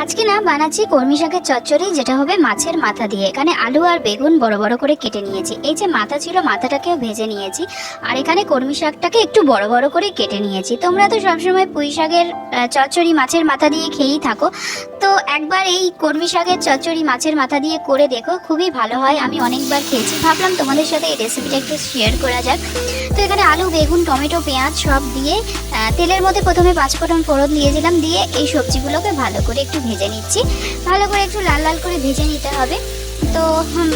আজকে না বানাচ্ছি কর্মী শাকের চচ্চড়ি, যেটা হবে মাছের মাথা দিয়ে। এখানে আলু আর বেগুন বড় বড় করে কেটে নিয়েছি। এই যে মাথা ছিল, মাথাটাকেও ভেজে নিয়েছি। আর এখানে কর্মী শাকটাকে একটু বড় বড় করে কেটে নিয়েছি। তোমরা তো সবসময় পুঁই শাকের চচ্চড়ি মাছের মাথা দিয়ে খেয়েই থাকো। তো একবার এই কর্মী শাকের চচ্চড়ি মাছের মাথা দিয়ে করে দেখো, খুবই ভালো হয়। আমি অনেকবার খেয়েছি। ভাবলাম তোমাদের সাথে এই রেসিপিটা একটু শেয়ার করা যাক। তো এখানে আলু, বেগুন, টমেটো, পেঁয়াজ সব দিয়ে তেলের মধ্যে প্রথমে পাঁচফোড়ন ফোড়ন দিয়ে দিলাম। দিয়ে এই সবজিগুলোকে ভালো করে একটু ভেজে নিচ্ছি। ভালো করে একটু লাল লাল করে ভেজে নিতে হবে। তো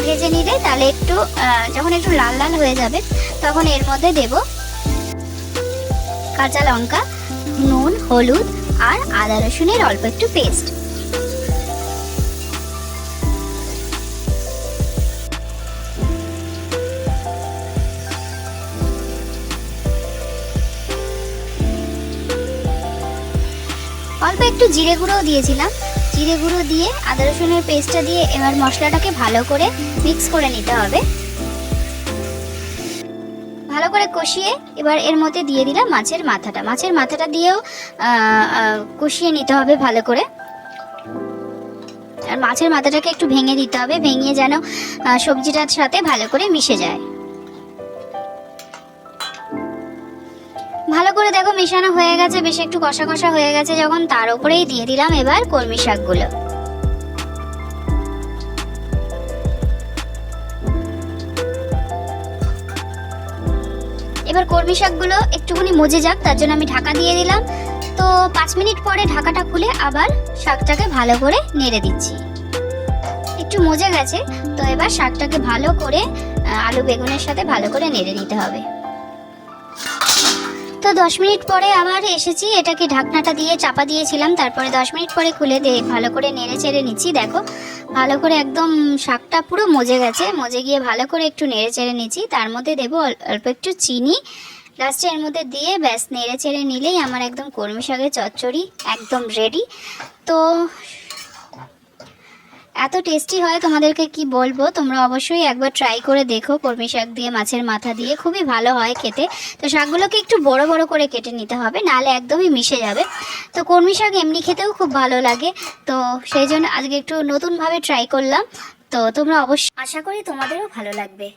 ভেজে নিলে তাহলে একটু যখন একটু লাল লাল হয়ে যাবে, তখন এর মধ্যে দেব কাঁচা লঙ্কা, নুন, হলুদ আর আদা রসুনের অল্প একটু পেস্ট অল্প একটু জিরে গুঁড়োও দিয়েছিলাম। জিরে গুঁড়ো দিয়ে আদা রসুনের পেস্টটা দিয়ে এবার মশলাটাকে ভালো করে মিক্স করে নিতে হবে। ভালো করে কষিয়ে এবার এর মধ্যে দিয়ে দিলাম মাছের মাথাটা। মাছের মাথাটা দিয়েও কষিয়ে নিতে হবে ভালো করে। আর মাছের মাথাটাকে একটু ভেঙে দিতে হবে। ভেঙে যেন সবজিটার সাথে ভালো করে মিশে যায়। ভালো করে দেখো, মেশানো হয়ে গেছে, বেশ একটু কষা কষা হয়ে গেছে, যখন তার উপরেই দিয়ে দিলাম এবার কলমি শাকগুলো। এবার কলমি শাকগুলো একটুখানি মজে যাক, তার জন্য আমি ঢাকা দিয়ে দিলাম। তো পাঁচ মিনিট পরে ঢাকাটা খুলে আবার শাকটাকে ভালো করে নেড়ে দিচ্ছি। একটু মজে গেছে, তো এবার শাকটাকে ভালো করে আলু বেগুনের সাথে ভালো করে নেড়ে নিতে হবে। তো দশ মিনিট পরে আবার এসেছি। এটাকে ঢাকনাটা দিয়ে চাপা দিয়েছিলাম, তারপরে দশ মিনিট পরে খুলে দিয়ে ভালো করে নেড়ে চেড়ে নিচ্ছি, দেখো। ভালো করে একদম শাকটা পুরো মজে গেছে, মজে গিয়ে ভালো করে একটু নেড়ে চেড়ে নিচ্ছি। তার মধ্যে দেবো অল- অল্প একটু চিনি। লাস্টে এর মধ্যে দিয়ে ব্যাস, নেড়ে চেড়ে নিলেই আমার একদম কলমি শাকের চচ্চড়ি একদম রেডি তো এত টেস্টি হয় তোমাদেরকে কি বলব? তোমরা অবশ্যই একবার ট্রাই করে দেখো। কর্মি শাক দিয়ে, মাছের মাথা দিয়ে। খুবই ভালো হয় খেতে। তো শাকগুলোকে একটু বড় বড় করে কেটে নিতে হবে, নাহলে একদমই মিশে যাবে। তো কর্মী শাক এমনি খেতেও খুব ভালো লাগে। তো সেই জন্য আজকে একটু নতুনভাবে ট্রাই করলাম। তো তোমরা অবশ্যই আশা করি তোমাদেরও ভালো লাগবে।